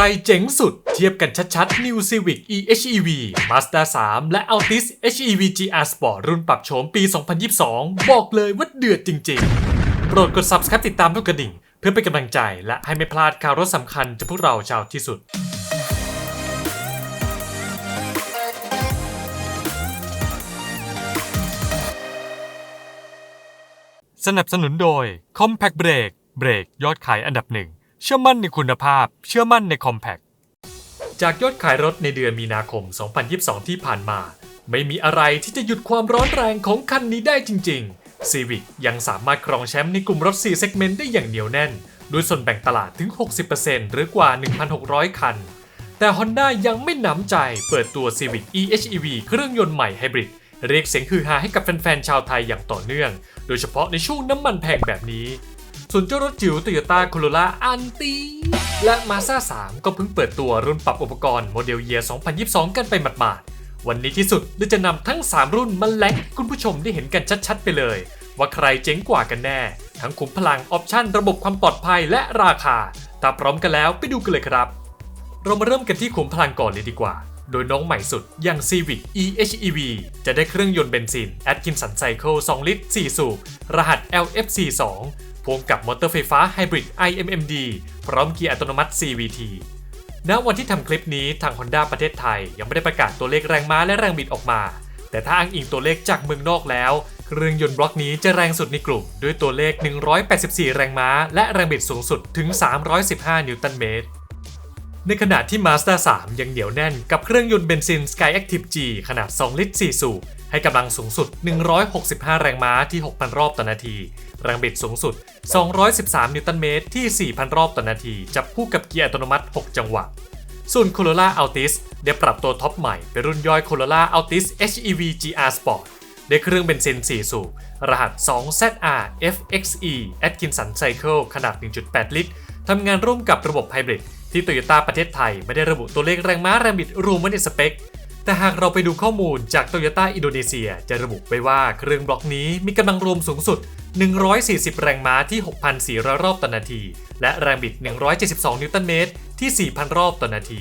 รเจ๋งสุด เทียบกันชัดๆ New Civic EHEV Mazda 3 และ Altis HEV GR Sport รุ่นปรับโฉมปี 2022 บอกเลยว่าเดือดจริงๆ โปรดกด subscribe ติดตามทุกกระดิ่ง เพื่อเป็นกำลังใจและให้ไม่พลาดข่าวรถสำคัญจากพวกเราชาวที่สุดสนับสนุนโดย Compact Brake เบรกยอดขายอันดับหนึ่ง เชื่อมั่นในคุณภาพ เชื่อมั่นใน Compact จากยอดขายรถในเดือนมีนาคม 2022 ที่ผ่านมา ไม่มีอะไรที่จะหยุดความร้อนแรงของคันนี้ได้จริง ๆ Civic ยังสามารถครองแชมป์ในกลุ่มรถ4 segment ได้อย่างเหนียวแน่นโดยส่วนแบ่งตลาดถึง 60%หรือกว่า 1,600 คัน แต่ Honda ยังไม่หนำใจเปิดตัว Civic EHEV เครื่องยนต์ใหม่ไฮบริดเรียกเสียงฮือฮาให้กับแฟนๆชาวไทยอย่างต่อเนื่อง โดยเฉพาะในช่วงน้ำมันแพงแบบนี้ ส่วนเจ้ารถจิ๋ว Toyota Corolla อันตีและ Mazda 3 ก็เพิ่งเปิดตัวรุ่นปรับอุปกรณ์โมเดลเยียร์2022 กันไปหมาดๆ วันนี้ที่สุดเราจะนำทั้ง 3 รุ่นมาแลกคุณผู้ชมได้เห็นกันชัดๆ ไปเลย ว่าใครเจ๋งกว่ากันแน่ ทั้งขุมพลังออปชั่น ระบบความปลอดภัยและราคาถ้าพร้อมกันแล้วไปดูกันเลยครับ เรามาเริ่มกันที่ขุมพลังก่อนเลยดีกว่าโดยน้องใหม่สุดอย่าง Civic EHEV จะได้เครื่องยนต์เบนซิน Atkinson Cycle 2 ลิตร 4 สูบ รหัส LFC2 พ่วงกับมอเตอร์ไฟฟ้าไฮบริด IMMD พร้อมเกียร์อัตโนมัติ CVT ณวันที่ทำคลิปนี้ทาง Honda ประเทศไทย ยังไม่ได้ประกาศตัวเลขแรงม้าและแรงบิดออกมา แต่ถ้าอ้างอิงตัวเลขจากเมืองนอกแล้ว เครื่องยนต์บล็อกนี้จะแรงสุดในกลุ่ม ด้วยตัวเลข 184 แรงม้า และแรงบิดสูงสุดถึง 315 นิวตันเมตร ในขณะที่ Mazda 3 ยังเหนียวแน่นกับเครื่องยนต์เบนซิน Skyactiv G ขนาด 2 ลิตร 4 สูบ ให้กำลังสูงสุด 165 แรงม้าที่ 6,000 รอบต่อนาที แรงบิดสูงสุด 213 นิวตันเมตรที่ 4,000 รอบต่อนาที จับคู่กับเกียร์อัตโนมัติ 6 จังหวะ ส่วน Corolla Altis ได้ปรับตัวท็อปใหม่เป็นรุ่นย่อย Corolla Altis HEV GR Sport ได้เครื่องเบนซิน 4 สูบ รหัส 2ZR FXE Atkinson Cycle ขนาด 1.8 ลิตรทำงานร่วมกับระบบไฮบริด ที่โตโยต้าประเทศไทยไม่ได้ระบุตัวเลขแรงม้าแรงบิดรวมไว้ในสเปค แต่หากเราไปดูข้อมูลจากโตโยต้าอินโดนีเซียจะระบุไว้ว่าเครื่องบล็อกนี้มีกำลังรวมสูงสุด 140 แรงม้าที่ 6,400 รอบต่อนาที และแรงบิด 172 นิวตันเมตรที่ 4,000 รอบต่อนาที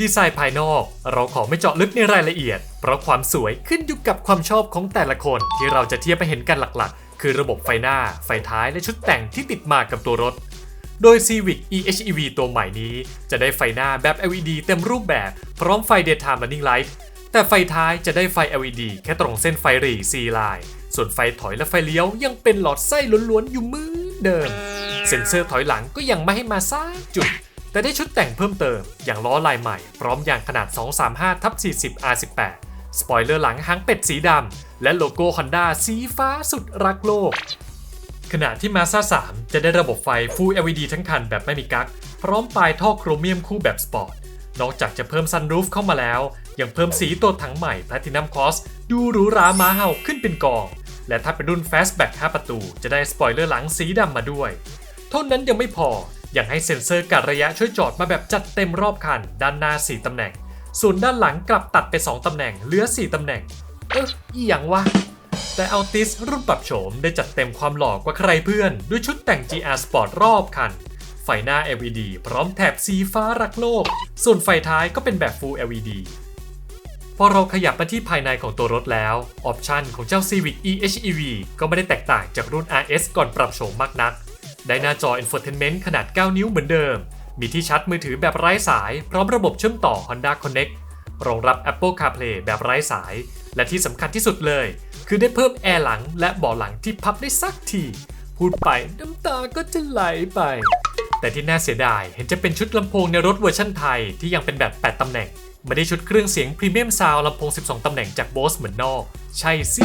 ดีไซน์ภายนอกเราขอไม่เจาะลึกในรายละเอียด เพราะความสวยขึ้นอยู่กับความชอบของแต่ละคนที่เราจะเทียบไปเห็นกันหลักๆ คือระบบไฟหน้า ไฟท้ายและชุดแต่งที่ติดมากับตัวรถ โดย Civic EHEV ตัวใหม่นี้ จะได้ไฟหน้าแบบ LED เต็มรูปแบบ พร้อมไฟ Daytime Running Light แต่ไฟท้ายจะได้ไฟ LED แค่ตรงเส้นไฟหรี่ C line ส่วนไฟถอยและไฟเลี้ยวยังเป็นหลอดไส้ล้วนๆอยู่เหมือนเดิม เซ็นเซอร์ถอยหลังก็ยังไม่ให้มาซักจุด แต่ได้ชุดแต่งเพิ่มเติม อย่างล้อลายใหม่ พร้อมยางขนาด 235ทับ40 R18 สปอยเลอร์หลังหางเป็ดสีดำและโลโก้ Honda สีฟ้าสุดรักโลก ขณะที่ Mazda 3 จะได้ระบบไฟ Full LED ทั้งคันแบบไม่มีกั๊กพร้อมปลายท่อโครเมียมคู่แบบสปอร์ต นอกจากจะเพิ่มซันรูฟเข้ามาแล้ว ยังเพิ่มสีตัวถังใหม่ Platinum Cross ดูหรูหรามาเห่าขึ้นเป็นกอง และถ้าเป็นรุ่น Fastback 5 ประตู จะได้สปอยเลอร์หลังสีดำมาด้วย เท่านั้นยังไม่พอ ยังให้เซ็นเซอร์กัดระยะช่วยจอดมาแบบจัดเต็มรอบคัน ด้านหน้า 4ตำแหน่ง ส่วนด้านหลังกลับตัดไป 2ตำแหน่งเหลือ 4ตำแหน่ง เอ๊ะอีหยังวะ แต่ Altis รุ่นปรับโฉมได้จัดเต็มความหล่อกว่าใครเพื่อน ด้วยชุดแต่ง GR Sport รอบคัน ไฟหน้า LED พร้อมแถบสีฟ้ารักโลก ส่วนไฟท้ายก็เป็นแบบ Full LED พอเราขยับมาที่ภายในของตัวรถแล้ว ออปชันของเจ้า Civic EHEV ก็ไม่ได้แตกต่างจากรุ่น RS ก่อนปรับโฉมมากนัก ได้หน้าจอ Infotainment ขนาด 9 นิ้วเหมือนเดิม มีที่ชาร์จมือถือแบบไร้สาย พร้อมระบบเชื่อมต่อ Honda Connect รองรับ Apple CarPlay แบบไร้สาย และที่สำคัญที่สุดเลย คือได้เพิ่มแอร์หลังและเบาะหลังที่พับได้สักที พูดไปน้ำตาก็จะไหลไป แต่ที่น่าเสียดายเห็นจะเป็นชุดลำโพงในรถเวอร์ชั่นไทยที่ยังเป็นแบบ 8 ตำแหน่ง ไม่ได้ชุดเครื่องเสียงพรีเมียมซาวลำโพง 12 ตำแหน่งจาก Bose เหมือนนอก ใช่สิ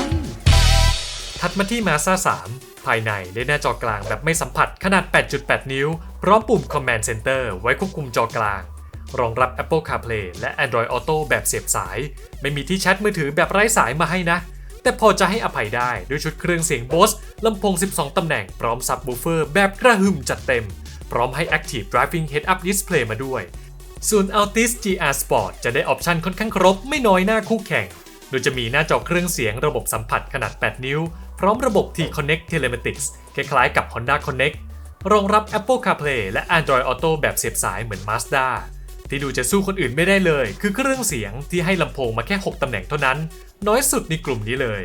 ถัดมาที่ Mazda 3ภายในได้หน้าจอกลางแบบไม่สัมผัสขนาด 8.8 นิ้ว พร้อมปุ่ม Command Center ไว้ควบคุมจอกลาง รองรับ Apple CarPlay และ Android Auto แบบเสียบสาย ไม่มีที่ชาร์จมือถือแบบไร้สายมาให้นะ แต่พอจะให้อภัยได้ด้วยชุดเครื่องเสียง Bose ลำโพง 12 ตำแหน่งพร้อมซับ Woofer แบบกระหึ่มจัดเต็ม พร้อมให้ Active Driving Head-Up Display มาด้วย ส่วน Altis GR Sport จะได้ออปชันค่อนข้างครบไม่น้อยหน้าคู่แข่ง โดยจะมีหน้าจอเครื่องเสียงระบบสัมผัสขนาด 8 นิ้ว พร้อมระบบ T-Connect Telematics คล้ายๆกับ Honda Connect รองรับ Apple CarPlay และ Android Auto แบบเสียบสายเหมือน Mazda ที่ดูจะสู้คนอื่นไม่ได้เลย คือเครื่องเสียงที่ให้ลำโพงมาแค่ 6ตำแหน่งเท่านั้น น้อยสุดในกลุ่มนี้เลย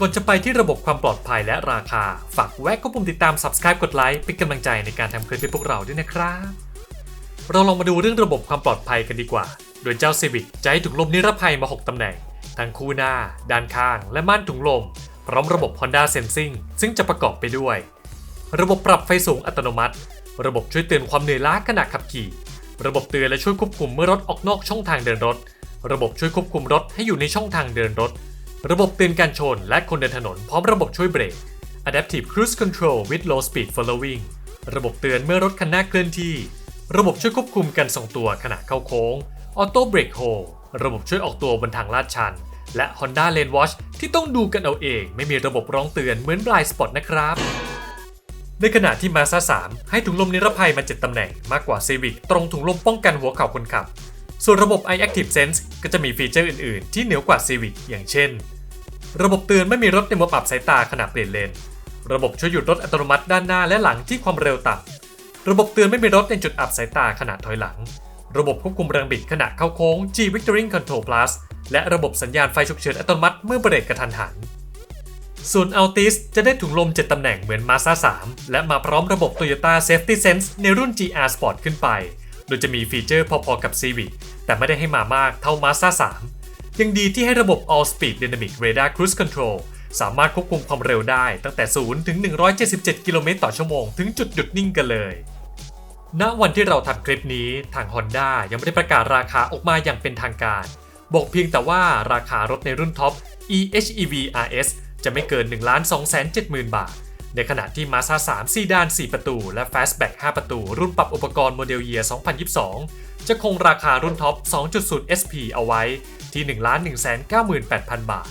ก่อนจะไปที่ระบบความปลอดภัยและราคา ฝากแวะกดปุ่มติดตาม Subscribe กดไลค์เป็นกำลังใจในการทำคลิปให้พวกเราด้วยนะครับ เราลองมาดูเรื่องระบบความปลอดภัยกันดีกว่า โดยเจ้า Civic จะให้ถุงลมนิรภัยมา 6ตำแหน่ง ทั้งคู่หน้า ด้านข้าง และม่านถุงลม พร้อมระบบ Honda Sensing ซึ่งจะประกอบไปด้วย ระบบปรับไฟสูงอัตโนมัติ ระบบช่วยเตือนความเหนื่อยล้าขณะขับขี่ ระบบเตือนและช่วยควบคุมเมื่อรถออกนอกช่องทางเดินรถ ระบบช่วยควบคุมรถให้อยู่ในช่องทางเดินรถ ระบบเตือนการชนและคนเดินถนนพร้อมระบบช่วยเบรก Adaptive Cruise Control with Low Speed Following ระบบเตือนเมื่อรถคันหน้าเคลื่อนที่ ระบบช่วยควบคุมการทรงตัวขณะเข้าโค้ง Auto Brake Hold ระบบช่วยออกตัวบนทางลาดชัน และ Honda Lane Watch ที่ต้องดูกันเอาเอง ไม่มีระบบร้องเตือนเหมือน Blind Spot นะครับ ในขณะที่ Mazda 3ให้ถุงลมนิรภัยมา 7 ตำแหน่งมากกว่า Civic ตรงถุงลมป้องกันหัวเข่าคนขับ ส่วนระบบ iActive Sense ก็จะมีฟีเจอร์อื่น ๆ ที่เหนือกว่า Civic อย่างเช่น ระบบเตือนไม่มีรถในโหมปรับสายตาขณะเปลี่ยนเลน ระบบช่วยหยุดรถอัตโนมัติด้านหน้าและหลังที่ความเร็วต่ำระบบเตือนไม่มีรถในจุดอับสายตาขณะถอยหลัง ระบบควบคุมแรงบิดขณะเข้าโค้ง G Victory Control Plus และระบบสัญญาณไฟฉุกเฉินอัตโนมัติเมื่อเบรกกระทันหัน ส่วน Altis จะได้ถุงลม 7 ตำแหน่งเหมือน Mazda 3 และมาพร้อมระบบ Toyota Safety Sense ในรุ่น GR Sport ขึ้นไป โดยจะมีฟีเจอร์พอๆกับ Civic แต่ไม่ได้ให้มามากเท่า Mazda 3 ยังดีที่ให้ระบบ All Speed Dynamic Radar Cruise Control สามารถควบคุมความเร็วได้ตั้งแต่ 0 ถึง 177 กิโลเมตรต่อชั่วโมงถึงจุดหยุดนิ่งกันเลย ณ วันที่เราทำคลิปนี้ทาง Honda ยังไม่ได้ประกาศราคาออกมาอย่างเป็นทางการ บอกเพียงแต่ว่าราคารถในรุ่นท็อป eHEV RS จะไม่เกิน 1 2 7 0 0 0 0 บาท ในขณะที่ Mazda 3ซีดาน 4 ประตู และ Fastback 5 ประตู รุ่นปรับอุปกรณ์โมเดลเยียร์ 2022 จะคงราคารุ่นท็อป 2.0 SP เอาไว้ที่ 1 198,000 บาท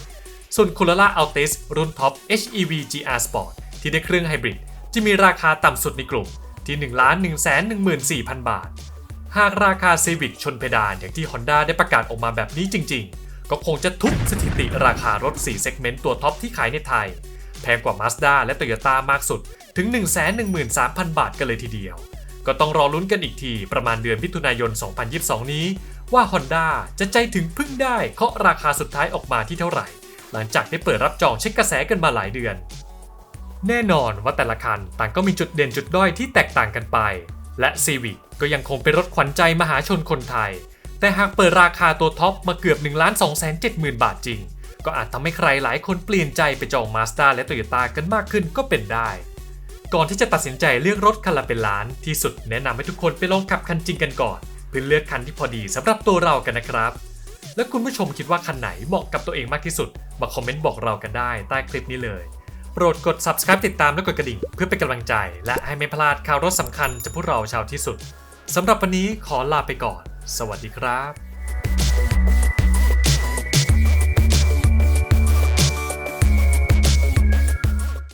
ส่วน Corolla Altis รุ่นท็อป HEV GR Sport ที่ได้เครื่องไฮบริดจะมีราคาต่ำสุดในกลุ่มที่ 1 1 1 4 0 0 0 บาท หากราคา Civic ชนเพดานอย่างที่ Honda ได้ประกาศออกมาแบบนี้จริงๆ ก็คงจะทุบสถิติราคารถ 4 เซกเมนต์ตัวท็อปที่ขายในไทย แพงกว่า Mazda และ Toyota มากสุดถึง 113,000 บาทกันเลยทีเดียว ก็ต้องรอลุ้นกันอีกทีประมาณเดือนมิถุนายน 2022 นี้ ว่า Honda จะใจถึงพึ่งได้เคาะราคาสุดท้ายออกมาที่เท่าไหร่ หลังจากได้เปิดรับจองเช็คกระแสกันมาหลายเดือน แน่นอนว่าแต่ละคันต่างก็มีจุดเด่นจุดด้อยที่แตกต่างกันไป และ Civic ก็ยังคงเป็นรถขวัญใจมหาชนคนไทย แต่หากเปิดราคาตัวท็อปมาเกือบ1 2 7 0 0 0 0 บาทจริง ก็อาจทำให้ใครหลายคนเปลี่ยนใจไปจอง Mazda และ Toyota กันมากขึ้นก็เป็นได้ ก่อนที่จะตัดสินใจเลือกรถคันละเป็นล้านที่สุดแนะนำให้ทุกคนไปลองขับคันจริงกันก่อน เพื่อเลือกคันที่พอดีสำหรับตัวเรากันนะครับ และคุณผู้ชมคิดว่าคันไหนเหมาะกับตัวเองมากที่สุด มาคอมเมนต์บอกเรากันได้ใต้คลิปนี้เลยโปรดกด subscribe ติดตามและกดกระดิ่ง เพื่อเป็นกำลังใจ และให้ไม่พลาดข่าวรถสำคัญจากพวกเราชาวที่สุดสำหรับวันนี้ขอลาไปก่อน สวัสดีครับ